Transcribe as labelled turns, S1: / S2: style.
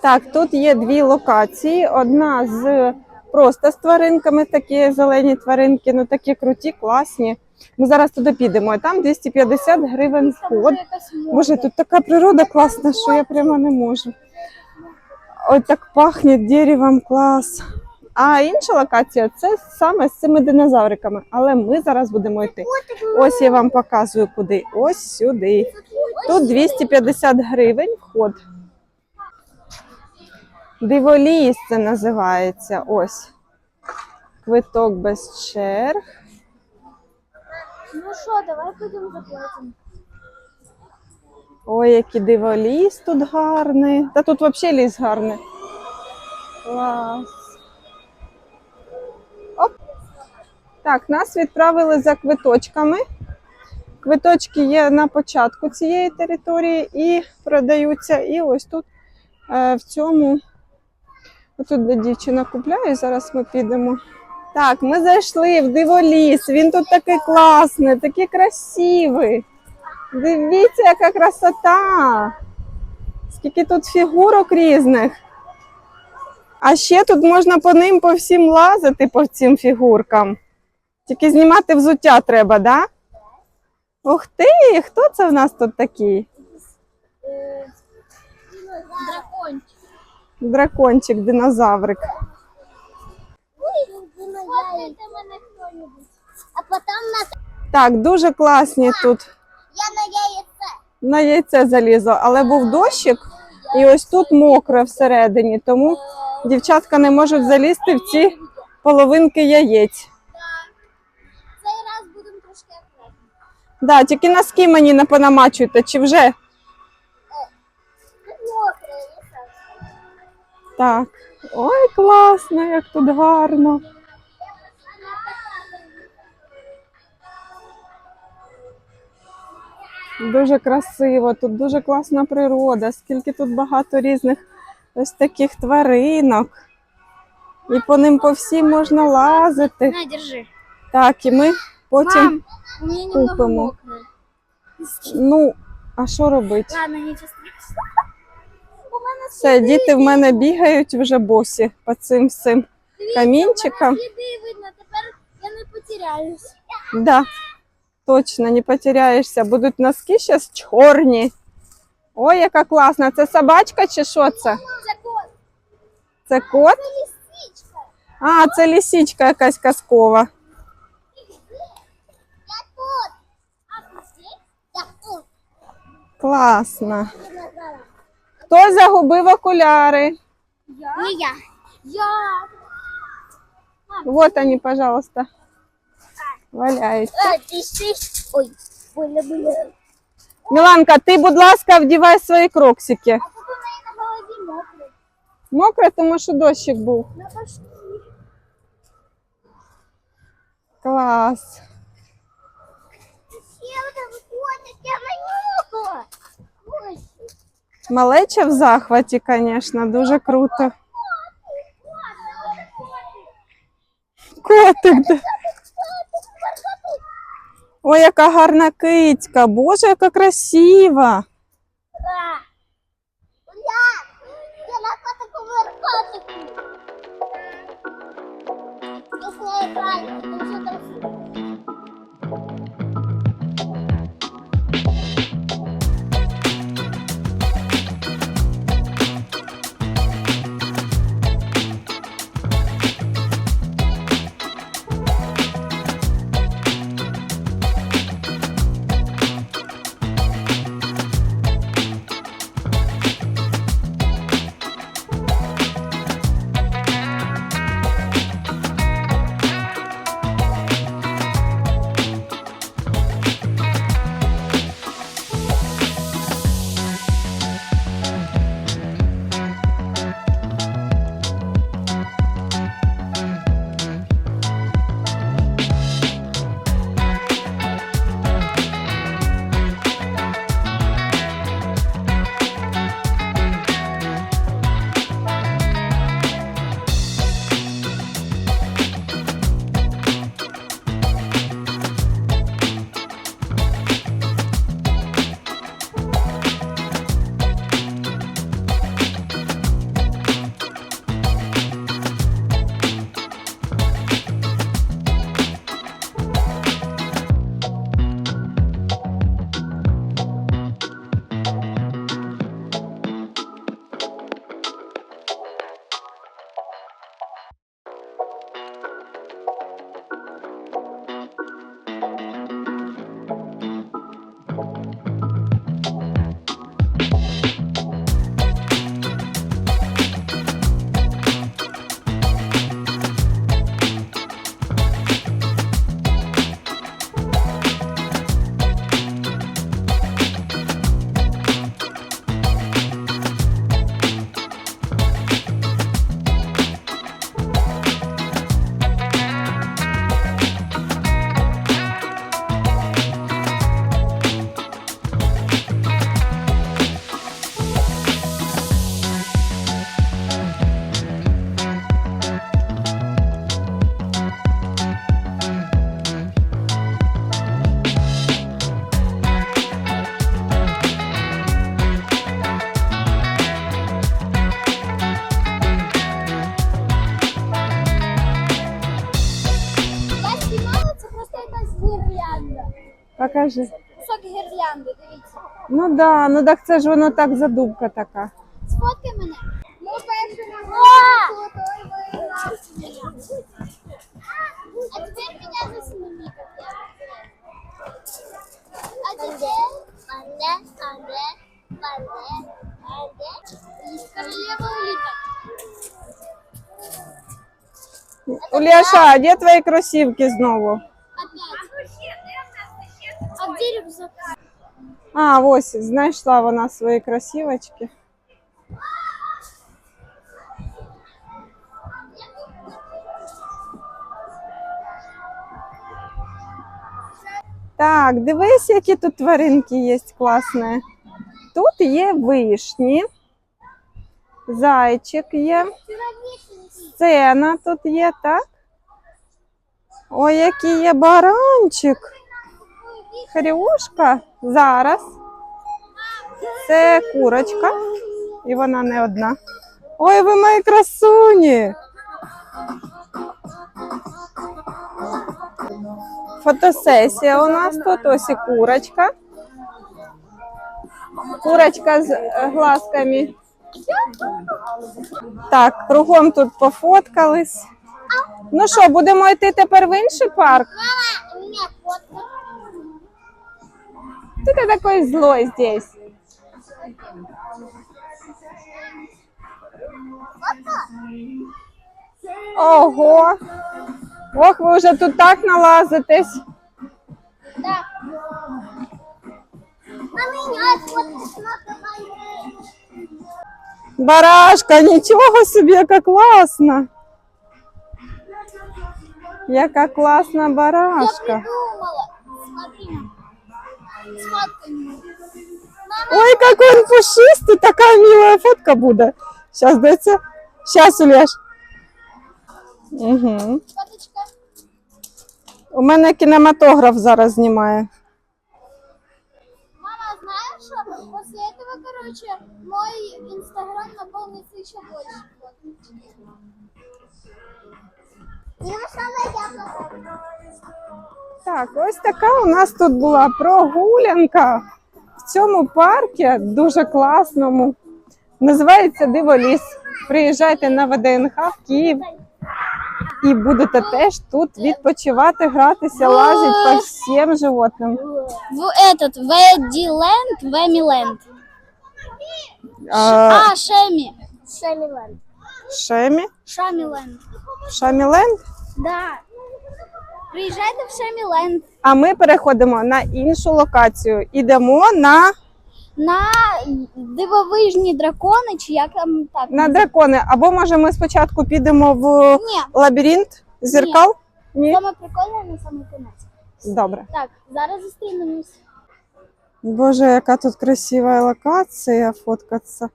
S1: Так, тут є дві локації. Одна з просто з тваринками, такі зелені тваринки, ну такі круті, класні. Ми зараз туди підемо. а Там 250 гривень вход. Боже, тут така природа класна, що я прямо не можу. Ой, так пахне деревом, клас. А інша локація це саме з цими динозавриками. Але ми зараз будемо йти. Ось я вам показую куди. Ось сюди. Тут 250 гривень вход. Диволіз це називається. Ось. Квиток без черг.
S2: Ну що, давай підемо заплатимо.
S1: Ой, який диволіз тут гарний. Та тут взагалі ліс гарний. Клас. Оп. Так, нас відправили за квиточками. Квиточки є на початку цієї території і продаються. І ось тут е, в цьому. Отут, де дівчина купляє, зараз ми підемо. Так, ми зайшли в диволіс. Він тут такий класний, такий красивий. Дивіться, яка красота! Скільки тут фігурок різних. А ще тут можна по ним по всім лазити по цим фігуркам. Тільки знімати взуття треба, да? Ух ти! Хто це в нас тут такий?
S2: Дракончик.
S1: Дракончик, динозаврик.
S2: А потім на...
S1: Так, дуже класні тут.
S2: Я на яйце.
S1: На яйце залізо, але був дощик, і ось тут мокро всередині, тому дівчатка не можуть залізти в ці половинки яєць.
S2: Цей раз будемо трошки акуратні.
S1: Да, тільки носки мені не понамачуйте, чи вже? Так. Ой, класно, як тут гарно. Дуже красиво, тут дуже класна природа, скільки тут багато різних ось таких тваринок. І по ним по всім можна лазити.
S2: На, держи.
S1: Так, і ми потім.
S2: Мам,
S1: купимо. Ну, а що робити?
S2: Ладно, ничего страшного. У мене
S1: Все, діти в мене бігають вже босі по цим всім камінчикам.
S2: сліди видно, тепер я не потеряюсь.
S1: Да, точно, не потеряєшся. Будуть носки зараз чорні. Ой, яка класна. Це собачка чи що це?
S2: Це кот,
S1: Це кот?
S2: це лисичка.
S1: А, це лісічка якась казкова.
S2: Я тут. А ти здесь? Я тут.
S1: Класно. Хто загубив окуляри?
S2: Я? Не я. Я.
S1: Вот они, пожалуйста. Валяються.
S2: А, ти ти. Ой, больно, больно.
S1: Міланка, ти, будь ласка, вдівай свої кроксики.
S2: А тут у неї на голові мокре.
S1: Мокре, тому що дощик був.
S2: На башці.
S1: Клас.
S2: Ще один котик, я нанюхала. Ой.
S1: Малеча в захваті, звісно, дуже круто. Котик. Ой, яка гарна кицька. Боже, яка красива.
S2: Я на котику верхотику.
S1: Кажи.
S2: Кусок гірлянди, дивіться.
S1: Ну да, ну так це ж воно так задумка така.
S2: Сфоткай мене. Ну, перше А теперь меня засними, как я. А теперь Анне, Анне, Анне, Анне. И королева улиток.
S1: Уляша, а де твої кросівки знову?
S2: А,
S1: ось, знайшла вона свої кросівочки. Так, дивись, які тут тваринки є класні. Тут є вишні, зайчик є, сцена тут є, так? Ой, який є баранчик. Хрюшка зараз. Це курочка, і вона не одна. Ой, ви мої красуні! Фотосесія у нас тут ось і курочка. Курочка з е, глазками. Так, кругом тут пофоткались. Ну що, будемо йти тепер в інший парк?
S2: Мама, меня.
S1: Ты такой злой здесь. Ого! Ох, ви вже тут так налазитесь.
S2: Да.
S1: Барашка, нічого собі, яка класна. Яка класна барашка. Ой, какой он пушистый, такая милая фотка будет. Сейчас, дайте. Сейчас, Уляш. Угу. У мене кінематограф зараз знімає.
S2: Мама, знаешь, что после этого, короче, мой инстаграм наполнится еще больше. Я нашла яблоко.
S1: Так, ось така у нас тут була прогулянка в цьому парку, дуже класному. Називається Диволіс. Приїжджайте на ВДНХ в Київ і будете теж тут відпочивати, гратися, лазити по всім животним.
S2: В этот, Ведиленд, Вемиленд.
S1: А,
S2: А, Шеми. Шемиленд.
S1: Шемі?
S2: Шамиленд.
S1: Шаміленд?
S2: Да. Приїжджайте в Шеміленд.
S1: А ми переходимо на іншу локацію. Ідемо на,
S2: На дивовижні дракони, чи як там так?
S1: на дракони. Або може ми спочатку підемо в
S2: Ні,
S1: лабіринт зеркал? Ні.
S2: саме прикольне на самий кінець.
S1: Добре.
S2: Так, зараз зустрінемось.
S1: Боже, яка тут красива локація фоткатися.